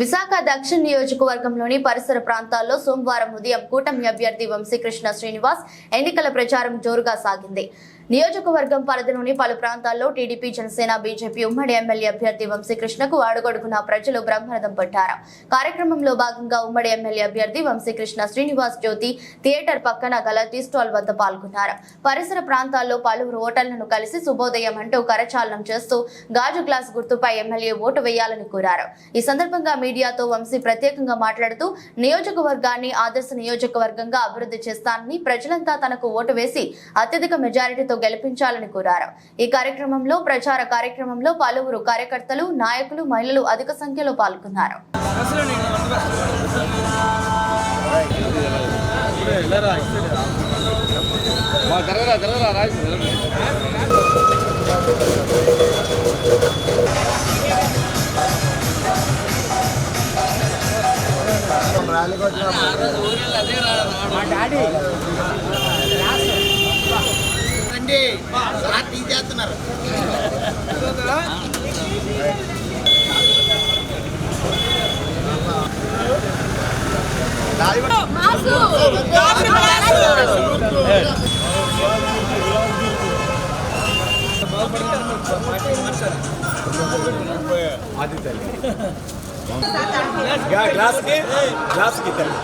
విశాఖ దక్షిణ నియోజకవర్గంలోని పరిసర ప్రాంతాల్లో సోమవారం ఉదయం కూటమి అభ్యర్థి వంశీకృష్ణ శ్రీనివాస్ ఎన్నికల ప్రచారం జోరుగా సాగింది. నియోజకవర్గం పరిధిలోని పలు ప్రాంతాల్లో టీడీపీ జనసేన బీజేపీ ఉమ్మడి ఎమ్మెల్యే అభ్యర్థి వంశీకృష్ణకు అడుగడుగున ప్రజలు బ్రహ్మరథం పట్టారు కార్యక్రమంలో భాగంగా ఉమ్మడి ఎమ్మెల్యే అభ్యర్థి వంశీకృష్ణ శ్రీనివాస్ జ్యోతి థియేటర్ పక్కన గల టీ స్టాల్ వద్ద పాల్గొన్నారు. పరిసర ప్రాంతాల్లో పలువురు ఓటర్లను కలిసి శుభోదయం అంటూ కరచాలనం చేస్తూ గాజు గ్లాస్ గుర్తుపై ఎమ్మెల్యే ఓటు వేయాలని కోరారు. ఈ సందర్భంగా మీడియాతో వంశీ ప్రత్యేకంగా మాట్లాడుతూ నియోజకవర్గాన్ని ఆదర్శ నియోజకవర్గంగా అభివృద్ధి చేస్తానని ప్రజలంతా తనకు ఓటు వేసి అత్యధిక మెజారిటీతో గెలిపించాలని కోరారు. ఈ కార్యక్రమంలో ప్రచార కార్యక్రమంలో పలువురు కార్యకర్తలు నాయకులు మహిళలు అధిక సంఖ్యలో పాల్గొన్నారు. మా డాడీ. తీసేస్తున్నారు గ్లాస్ కి గ్లాస్ కి తల్లి